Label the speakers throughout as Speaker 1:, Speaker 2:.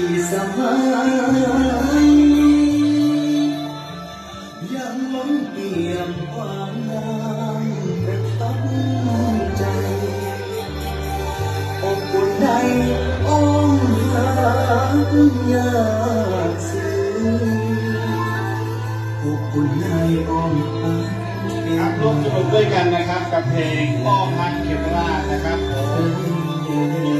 Speaker 1: ที่สบายยังล้นเปี่ยมความงามประทับใจ อบอุ่นในอ้อมรักยากซึ้งอบอุ่นในอ้อม
Speaker 2: รักร่วมสนุกด้วยกันนะครับ กับเพลง
Speaker 1: ป้อมรักเก็มราชนะค
Speaker 2: รับ
Speaker 3: ผม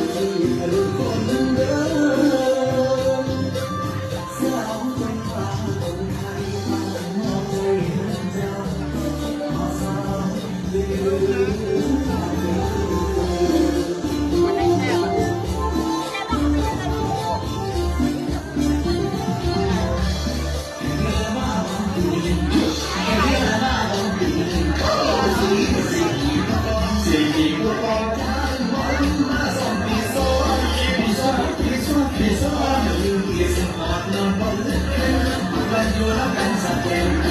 Speaker 1: nothing